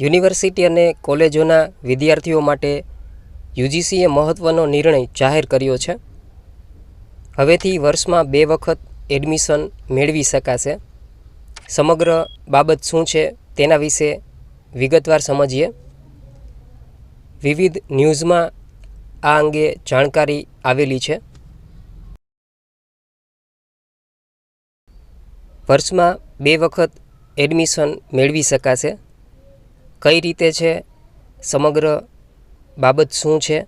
University અને કોલેજોના વિદ્યાર્થીઓ માટે યુજીસીએ મહત્ત્વનો નિર્ણય જાહેર કર્યો છે. હવેથી વર્ષમાં બે વખત એડમિશન મેળવી શકાશે. સમગ્ર બાબત શું છે તેના વિશે વિગતવાર સમજીએ. વિવિધ ન્યૂઝમાં આ અંગે જાણકારી આવેલી છે. વર્ષમાં બે વખત એડમિશન મેળવી શકાશે. કઈ રીતે છે, સમગ્ર બાબત શું છે,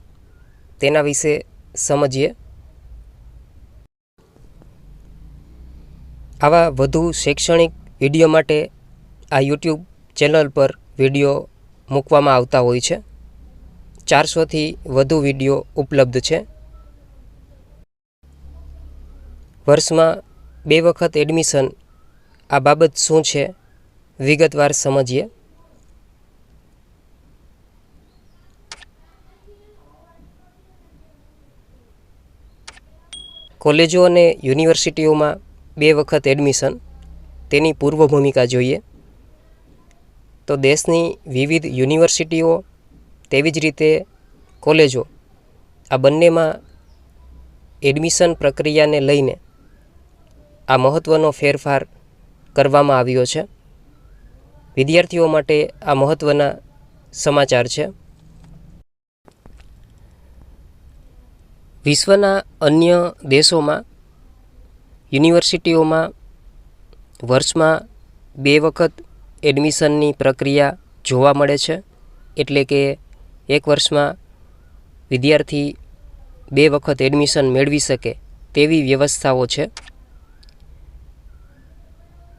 તેના વિશે સમજીએ. આવા વધુ શૈક્ષણિક વીડિયો માટે આ યુટ્યુબ ચેનલ પર વીડિયો મૂકવામાં આવતા હોય છે. ચારસોથી વધુ વીડિયો ઉપલબ્ધ છે. વર્ષમાં બે વખત એડમિશન આ બાબત શું છે, વિગતવાર સમજીએ. કોલેજો અને યુનિવર્સિટીઓમાં બે વખત એડમિશન, તેની પૂર્વ ભૂમિકા જોઈએ. તો દેશની વિવિધ યુનિવર્સિટીઓ તેવી જ રીતે કોલેજો, આ બંનેમાં એડમિશન પ્રક્રિયાને લઈને આ મહત્ત્વનો ફેરફાર કરવામાં આવ્યો છે. વિદ્યાર્થીઓ માટે આ મહત્ત્વના સમાચાર છે. વિશ્વના અન્ય દેશોમાં, યુનિવર્સિટીઓમાં વર્ષમાં બે વખત એડમિશનની પ્રક્રિયા જોવા મળે છે. એટલે કે એક વર્ષમાં વિદ્યાર્થી બે વખત એડમિશન મેળવી શકે તેવી વ્યવસ્થાઓ છે.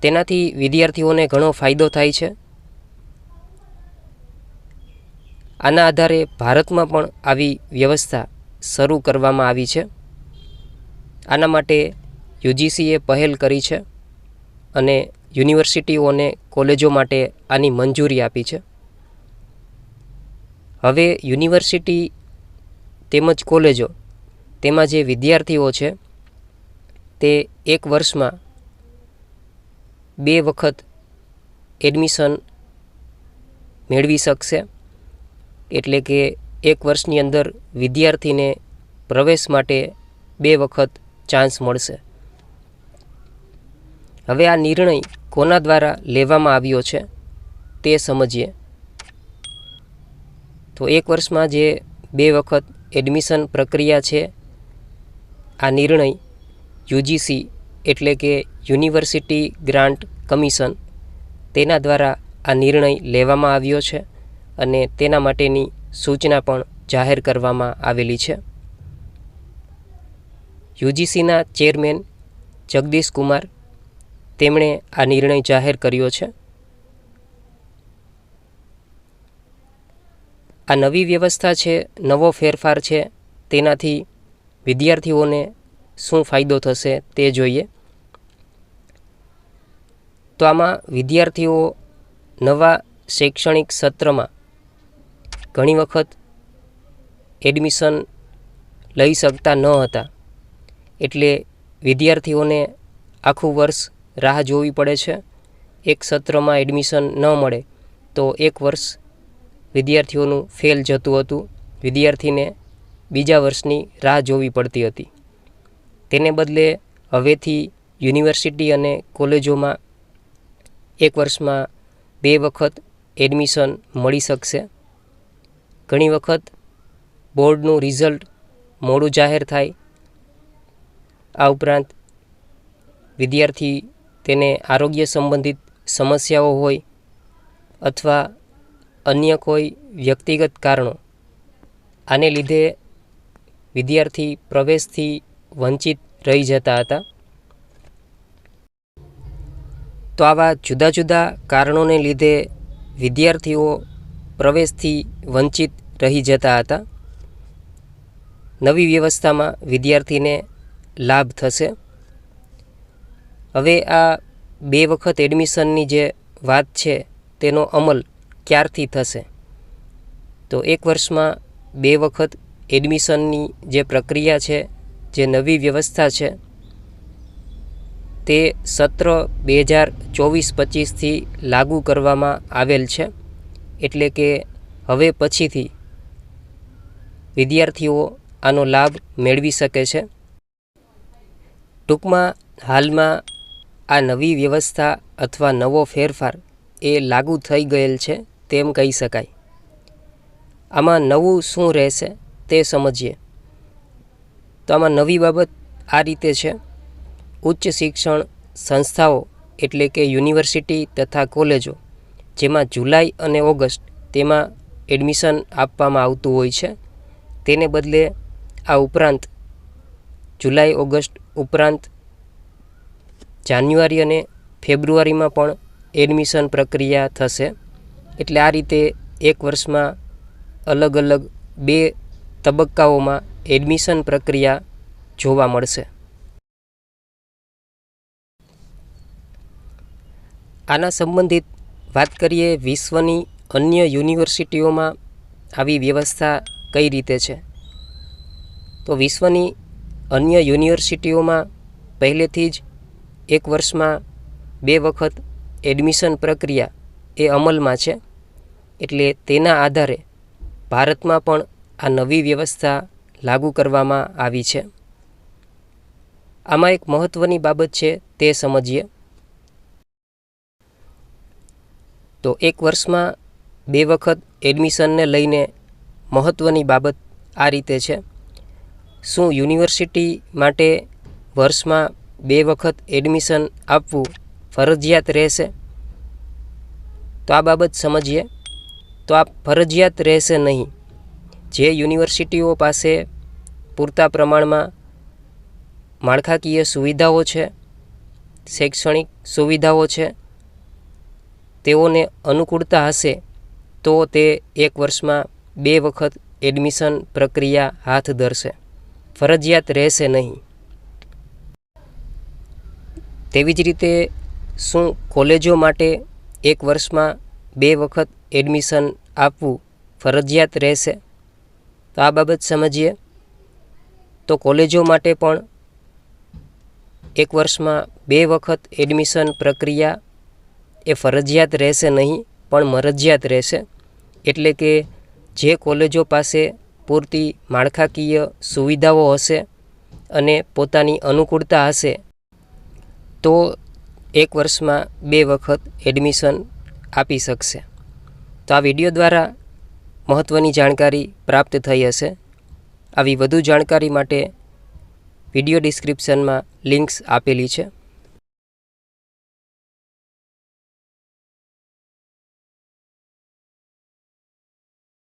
તેનાથી વિદ્યાર્થીઓને ઘણો ફાયદો થાય છે. આના આધારે ભારતમાં પણ આવી વ્યવસ્થા શરૂ કરવામાં આવી છે. આના માટે યુજીસીએ પહેલ કરી છે અને યુનિવર્સિટીઓને કોલેજો માટે આની મંજૂરી આપી છે. હવે યુનિવર્સિટી તેમજ કોલેજો તેમાં જે વિદ્યાર્થીઓ છે તે એક વર્ષમાં બે વખત એડમિશન મેળવી શકશે. એટલે કે એક વર્ષની અંદર વિદ્યાર્થીને પ્રવેશ માટે બે વખત ચાન્સ મળશે. હવે આ નિર્ણય કોના દ્વારા લેવામાં આવ્યો છે તે સમજીએ. તો એક વર્ષમાં જે બે વખત એડમિશન પ્રક્રિયા છે, આ નિર્ણય યુજીસી એટલે કે યુનિવર્સિટી ગ્રાન્ટ કમિશન તેના દ્વારા આ નિર્ણય લેવામાં આવ્યો છે અને તેના માટેની સૂચના પણ જાહેર કરવામાં આવેલી છે. યુજીસીના ચેરમેન જગદીશ કુમાર તેમણે આ નિર્ણય જાહેર કર્યો છે. આ નવી વ્યવસ્થા છે, નવો ફેરફાર છે, તેનાથી વિદ્યાર્થીઓને શું ફાયદો થશે તે જોઈએ. તો આમાં વિદ્યાર્થીઓ નવા શૈક્ષણિક સત્રમાં ઘણી વખત એડમિશન લઈ શકતા ન હતા. એટલે વિદ્યાર્થીઓને આખું વર્ષ રાહ જોવી પડે છે. એક સત્રમાં એડમિશન ન મળે તો એક વર્ષ વિદ્યાર્થીઓનું ફેલ જતું હતું. વિદ્યાર્થીને બીજા વર્ષની રાહ જોવી પડતી હતી. તેને બદલે હવેથી યુનિવર્સિટી અને કોલેજોમાં એક વર્ષમાં બે વખત એડમિશન મળી શકશે. ઘણી વખત બોર્ડનું રિઝલ્ટ મોડું જાહેર થાય. આ ઉપરાંત વિદ્યાર્થી તેને આરોગ્ય સંબંધિત સમસ્યાઓ હોય અથવા અન્ય કોઈ વ્યક્તિગત કારણો. આને લીધે વિદ્યાર્થી પ્રવેશથી વંચિત રહી જતા હતા. તો આવા જુદા જુદા કારણોને લીધે વિદ્યાર્થીઓ પ્રવેશથી વંચિત રહી જતા હતા. નવી વ્યવસ્થામાં વિદ્યાર્થીને લાભ થશે. હવે આ બે વખત એડમિશનની જે વાત છે, તેનો અમલ ક્યારથી થશે? તો એક વર્ષમાં બે વખત એડમિશનની જે પ્રક્રિયા છે, જે નવી વ્યવસ્થા છે, તે સત્ર બે હજાર ચોવીસ પચીસથી લાગુ કરવામાં આવેલ છે. એટલે કે હવે પછીથી વિદ્યાર્થીઓ આનો લાભ મેળવી શકે છે. ટૂંકમાં હાલમાં આ નવી વ્યવસ્થા અથવા નવો ફેરફાર એ લાગુ થઈ ગયેલ છે તેમ કહી શકાય. આમાં નવું શું રહેશે તે સમજીએ. તો આમાં નવી બાબત આ રીતે છે. ઉચ્ચ શિક્ષણ સંસ્થાઓ એટલે કે યુનિવર્સિટી તથા કોલેજો જેમાં જુલાઈ અને ઓગસ્ટ તેમાં એડમિશન આપવામાં આવતું હોય છે. તેને બદલે આ ઉપરાંત જુલાઈ, ઓગસ્ટ ઉપરાંત જાન્યુઆરી અને ફેબ્રુઆરીમાં પણ એડમિશન પ્રક્રિયા થશે. એટલે આ રીતે એક વર્ષમાં અલગ અલગ બે તબક્કાઓમાં એડમિશન પ્રક્રિયા જોવા મળશે. આના સંબંધિત વાત કરીએ વિશ્વની અન્ય યુનિવર્સિટીઓમાં આવી વ્યવસ્થા કઈ રીતે છે? તો વિશ્વની અન્ય યુનિવર્સિટીઓમાં પહેલેથી જ એક વર્ષમાં બે વખત એડમિશન પ્રક્રિયા એ અમલમાં છે. એટલે તેના આધારે ભારતમાં પણ આ નવી વ્યવસ્થા લાગુ કરવામાં આવી છે. આમાં એક મહત્ત્વની બાબત છે તે સમજીએ. તો એક વર્ષમાં બે વખત એડમિશનને લઈને મહત્ત્વની બાબત આ રીતે છે. શું યુનિવર્સિટી માટે વર્ષમાં બે વખત એડમિશન આપવું ફરજિયાત રહેશે? તો આ બાબત સમજીએ. તો આ ફરજિયાત રહેશે નહીં. જે યુનિવર્સિટીઓ પાસે પૂરતા પ્રમાણમાં માળખાકીય સુવિધાઓ છે, શૈક્ષણિક સુવિધાઓ છે તેઓને અનુકૂળતા હશે, તો તે એક વર્ષમાં બે વખત એડમિશન પ્રક્રિયા હાથ ધરશે. ફરજિયાત રહેશે નહીં. તેવી જ રીતે શું કોલેજો માટે એક વર્ષમાં બે વખત એડમિશન આપવું ફરજિયાત રહેશે? તો આ બાબત સમજીએ. તો કોલેજો માટે પણ એક વર્ષમાં બે વખત એડમિશન પ્રક્રિયા એ ફરજિયાત રહેશે નહીં, પણ મરજિયાત રહેશે. એટલે કે જે કોલેજો પાસે પૂરતી માળખાકીય સુવિધાઓ હશે અને પોતાની અનુકૂળતા હશે, તો એક વર્ષમાં બે વખત એડમિશન આપી શકશે. તો આ વીડિયો દ્વારા મહત્ત્વની જાણકારી પ્રાપ્ત થઈ હશે. આવી વધુ જાણકારી માટે વીડિયો ડિસ્ક્રિપ્શનમાં લિંક્સ આપેલી છે.